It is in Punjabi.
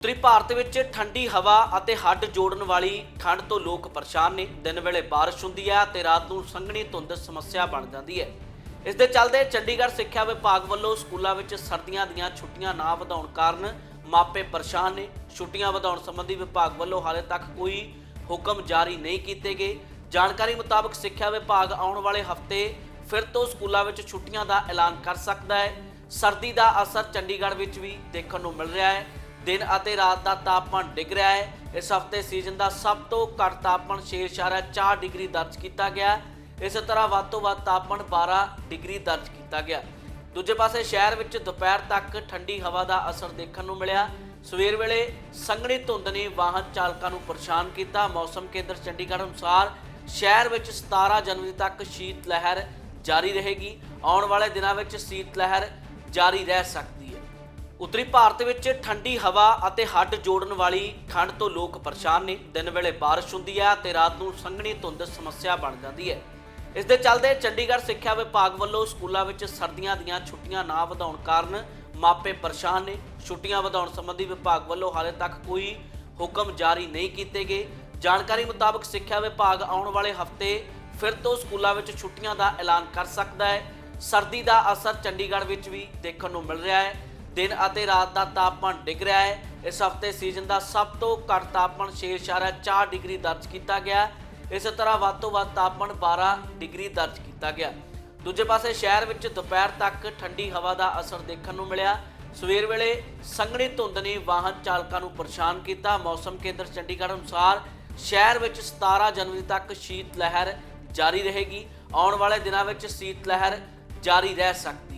ਉੱਤਰੀ ਭਾਰਤ ਵਿੱਚ ਠੰਡੀ ਹਵਾ ਅਤੇ ਹੱਡ ਜੋੜਨ ਵਾਲੀ ਠੰਡ ਤੋਂ ਲੋਕ ਪਰੇਸ਼ਾਨ ਨੇ। ਦਿਨ ਵੇਲੇ ਬਾਰਿਸ਼ ਹੁੰਦੀ ਹੈ ਤੇ ਰਾਤ ਨੂੰ ਸੰਘਣੀ ਧੁੰਦ ਸਮੱਸਿਆ ਬਣ ਜਾਂਦੀ ਹੈ। ਇਸ ਦੇ ਚੱਲਦੇ ਚੰਡੀਗੜ੍ਹ ਸਿੱਖਿਆ ਵਿਭਾਗ ਵੱਲੋਂ ਸਕੂਲਾਂ ਵਿੱਚ ਸਰਦੀਆਂ ਦੀਆਂ ਛੁੱਟੀਆਂ ਨਾ ਵਧਾਉਣ ਕਾਰਨ ਮਾਪੇ ਪਰੇਸ਼ਾਨ ਨੇ। ਛੁੱਟੀਆਂ ਵਧਾਉਣ ਸੰਬੰਧੀ ਵਿਭਾਗ ਵੱਲੋਂ ਹਾਲੇ ਤੱਕ ਕੋਈ ਹੁਕਮ ਜਾਰੀ ਨਹੀਂ ਕੀਤੇ ਗਏ। ਜਾਣਕਾਰੀ ਮੁਤਾਬਕ ਸਿੱਖਿਆ ਵਿਭਾਗ ਆਉਣ ਵਾਲੇ ਹਫ਼ਤੇ ਫਿਰ ਤੋਂ ਸਕੂਲਾਂ ਵਿੱਚ ਛੁੱਟੀਆਂ ਦਾ ਐਲਾਨ ਕਰ ਸਕਦਾ ਹੈ। ਸਰਦੀ ਦਾ ਅਸਰ ਚੰਡੀਗੜ੍ਹ ਵਿੱਚ ਵੀ ਦੇਖਣ ਨੂੰ ਮਿਲ ਰਿਹਾ ਹੈ। ਦਿਨ ਅਤੇ ਰਾਤ ਦਾ ਤਾਪਮਾਨ ਡਿੱਗ ਰਿਹਾ ਹੈ। ਇਸ ਹਫ਼ਤੇ ਸੀਜ਼ਨ ਦਾ ਸਭ ਤੋਂ ਘੱਟ ਤਾਪਮਾਨ 6.4 ਡਿਗਰੀ ਦਰਜ ਕੀਤਾ ਗਿਆ। ਇਸੇ ਤਰ੍ਹਾਂ ਵੱਧ ਤੋਂ ਵੱਧ ਤਾਪਮਾਨ 12 ਡਿਗਰੀ ਦਰਜ ਕੀਤਾ ਗਿਆ। ਦੂਜੇ ਪਾਸੇ ਸ਼ਹਿਰ ਵਿੱਚ ਦੁਪਹਿਰ ਤੱਕ ਠੰਡੀ ਹਵਾ ਦਾ ਅਸਰ ਦੇਖਣ ਨੂੰ ਮਿਲਿਆ। ਸਵੇਰ ਵੇਲੇ ਸੰਘਣੀ ਧੁੰਦ ਨੇ ਵਾਹਨ ਚਾਲਕਾਂ ਨੂੰ ਪਰੇਸ਼ਾਨ ਕੀਤਾ। ਮੌਸਮ ਕੇਂਦਰ ਚੰਡੀਗੜ੍ਹ ਅਨੁਸਾਰ ਸ਼ਹਿਰ ਵਿੱਚ 17 ਜਨਵਰੀ ਤੱਕ ਸ਼ੀਤ ਲਹਿਰ ਜਾਰੀ ਰਹੇਗੀ। ਆਉਣ ਵਾਲੇ ਦਿਨਾਂ ਵਿੱਚ ਸ਼ੀਤ ਲਹਿਰ ਜਾਰੀ ਰਹਿ ਸਕਦੀ ਹੈ ਉੱਤਰੀ ਭਾਰਤ ਵਿੱਚ ਠੰਡੀ ਹਵਾ ਅਤੇ ਹੱਡ ਜੋੜਨ ਵਾਲੀ ਠੰਡ ਤੋਂ ਲੋਕ ਪਰੇਸ਼ਾਨ ਨੇ। ਦਿਨ ਵੇਲੇ ਬਾਰਿਸ਼ ਹੁੰਦੀ ਹੈ ਤੇ ਰਾਤ ਨੂੰ ਸੰਘਣੀ ਧੁੰਦ ਸਮੱਸਿਆ ਬਣ ਜਾਂਦੀ ਹੈ। ਇਸ ਦੇ ਚੱਲਦੇ ਚੰਡੀਗੜ੍ਹ ਸਿੱਖਿਆ ਵਿਭਾਗ ਵੱਲੋਂ ਸਕੂਲਾਂ ਵਿੱਚ ਸਰਦੀਆਂ ਦੀਆਂ ਛੁੱਟੀਆਂ ਨਾ ਵਧਾਉਣ ਕਾਰਨ ਮਾਪੇ ਪਰੇਸ਼ਾਨ ਨੇ। ਛੁੱਟੀਆਂ ਵਧਾਉਣ ਸੰਬੰਧੀ ਵਿਭਾਗ ਵੱਲੋਂ ਹਾਲੇ ਤੱਕ ਕੋਈ ਹੁਕਮ ਜਾਰੀ ਨਹੀਂ ਕੀਤੇ ਗਏ। ਜਾਣਕਾਰੀ ਮੁਤਾਬਕ ਸਿੱਖਿਆ ਵਿਭਾਗ ਆਉਣ ਵਾਲੇ ਹਫ਼ਤੇ ਫਿਰ ਤੋਂ ਸਕੂਲਾਂ ਵਿੱਚ ਛੁੱਟੀਆਂ ਦਾ ਐਲਾਨ ਕਰ ਸਕਦਾ ਹੈ। ਸਰਦੀ ਦਾ ਅਸਰ ਚੰਡੀਗੜ੍ਹ ਵਿੱਚ ਵੀ ਦੇਖਣ ਨੂੰ ਮਿਲ ਰਿਹਾ ਹੈ। ਦਿਨ ਅਤੇ ਰਾਤ ਦਾ ਤਾਪਮਾਨ ਡਿੱਗ ਰਿਹਾ ਹੈ। ਇਸ ਹਫ਼ਤੇ ਸੀਜ਼ਨ ਦਾ ਸਭ ਤੋਂ ਘੱਟ ਤਾਪਮਾਨ 6.4 ਡਿਗਰੀ ਦਰਜ ਕੀਤਾ ਗਿਆ। ਇਸੇ ਤਰ੍ਹਾਂ ਵੱਧ ਤੋਂ ਵੱਧ ਤਾਪਮਾਨ 12 ਡਿਗਰੀ ਦਰਜ ਕੀਤਾ ਗਿਆ। ਦੂਜੇ ਪਾਸੇ ਸ਼ਹਿਰ ਵਿੱਚ ਦੁਪਹਿਰ ਤੱਕ ਠੰਡੀ ਹਵਾ ਦਾ ਅਸਰ ਦੇਖਣ ਨੂੰ ਮਿਲਿਆ। ਸਵੇਰ ਵੇਲੇ ਸੰਘਣੀ ਧੁੰਦ ਨੇ ਵਾਹਨ ਚਾਲਕਾਂ ਨੂੰ ਪਰੇਸ਼ਾਨ ਕੀਤਾ। ਮੌਸਮ ਕੇਂਦਰ ਚੰਡੀਗੜ੍ਹ ਅਨੁਸਾਰ ਸ਼ਹਿਰ ਵਿੱਚ 17 ਜਨਵਰੀ ਤੱਕ ਸ਼ੀਤ ਲਹਿਰ ਜਾਰੀ ਰਹੇਗੀ। ਆਉਣ ਵਾਲੇ ਦਿਨਾਂ ਵਿੱਚ ਸ਼ੀਤ ਲਹਿਰ ਜਾਰੀ ਰਹਿ ਸਕਦੀ